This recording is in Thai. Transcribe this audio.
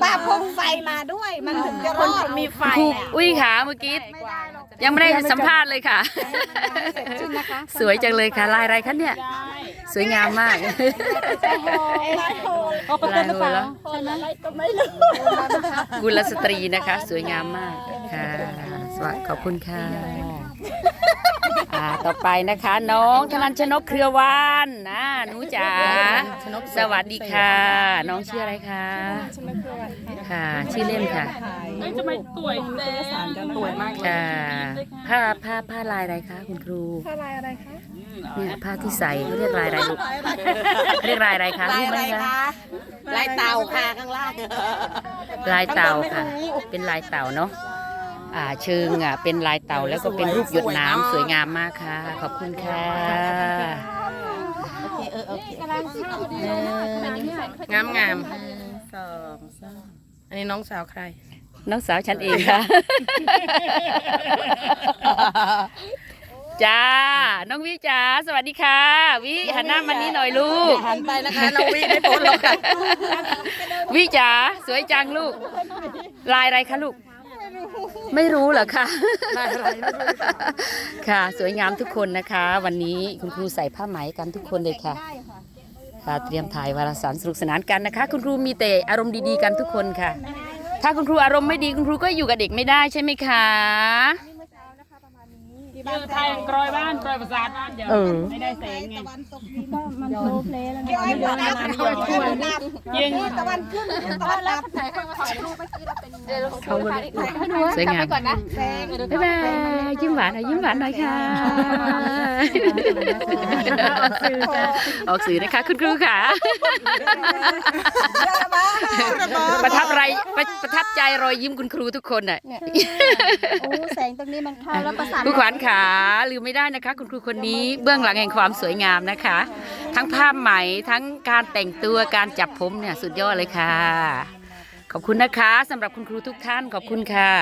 แม่ป้าพงไฟมาด้วย มันถึงจะรอดมีไฟครูอุ้ยขาเมื่อกี้ยังไม่ได้สัมภาษณ์เลยค่ะ สวยจังเลยค่ะ ลายอะไรคะเนี่ย สวยงามมากเอาไปลายมือแล้วอะไรก็ไม่รู้กุลสตรีนะคะ สวยงามมากค่ะสวัสดีขอบคุณค่ะอ่า ต่อไปนะคะ น้องธนันชนกเครือวานนะหนูจ๋าสวัสดีค่ะ น้องชื่ออะไรคะค่ะ ชื่อเล่นค่ะจะไม่ต่วยแต่ต่วยมากค่ะผ้าผ้าผ้าลายอะไรคะคุณครูผ้าลายอะไรคะเนี่ยผ้าที่ใส่เขาเรียกลายอะไรลูกเรียกลายอะไรคะลายรู้อะไหมไรคะคะลายเต่าค่ะข้างล่างลายเต่าค่ะ เป็นลายเต่าเนาะ อ่าเชิงอะเป็นลายเต่าแล้วก็เป็นรูปหยดน้ำสวยงามมากค่ะ ขอบคุณค่ะงามงามสองสามอันนี้น้องสาวใคร น้องสาวฉันเองค่ะ จ้า น้องวิจ๋าสวัสดีค่ะ วิหันหน้ามานี่หน่อยลูก หันไปนะคะน้องวิไม่พ้นหรอกค่ะวิจ๋าสวยจังลูก ลายอะไรคะลูก ไม่รู้เหรอคะค่ะ สวยงามทุกคนนะคะ วันนี้คุณครูใส่ผ้าไหมกันทุกคนเลยค่ะค่ะเตรียมถ่ายวารสารสนุกสนานกันนะคะ คุณครูมีแต่อารมณ์ดีๆกันทุกคนค่ะ ถ้าคุณครูอารมณ์ไม่ดีคุณครูก็อยู่กับเด็กไม่ได้ใช่ไหมคะเจอไทยกรอยบ้านกรอยประสาทบ้านเดี๋ยวเออไม่ได้แสงไงเดี๋ยวไอ้หัวหน้ามันช่วยช่วยหน้ายิงตะวันขึ้นตะวันรับ เขาสวยงามบ๊ายบายยิ้มหวานหน่อยยิ้มหวานหน่อยค่ะ ออกสื่อนะคะคุณครูค่ะ ประทับไรประประทับใจรอยยิ้มคุณครูทุกคนน่ะโอ้แสงตรงนี้มันเข้าแล้วประสานผู้ขวัญขาลืมไม่ได้นะคะ คุณครูคนนี้เบื้องหลังแห่งความสวยงามนะคะ ทั้งภาพไหมทั้งการแต่งตัวการจับผมเนี่ยสุดยอดเลยค่ะ ขอบคุณนะคะสำหรับคุณครูทุกท่านขอบคุณค่ะ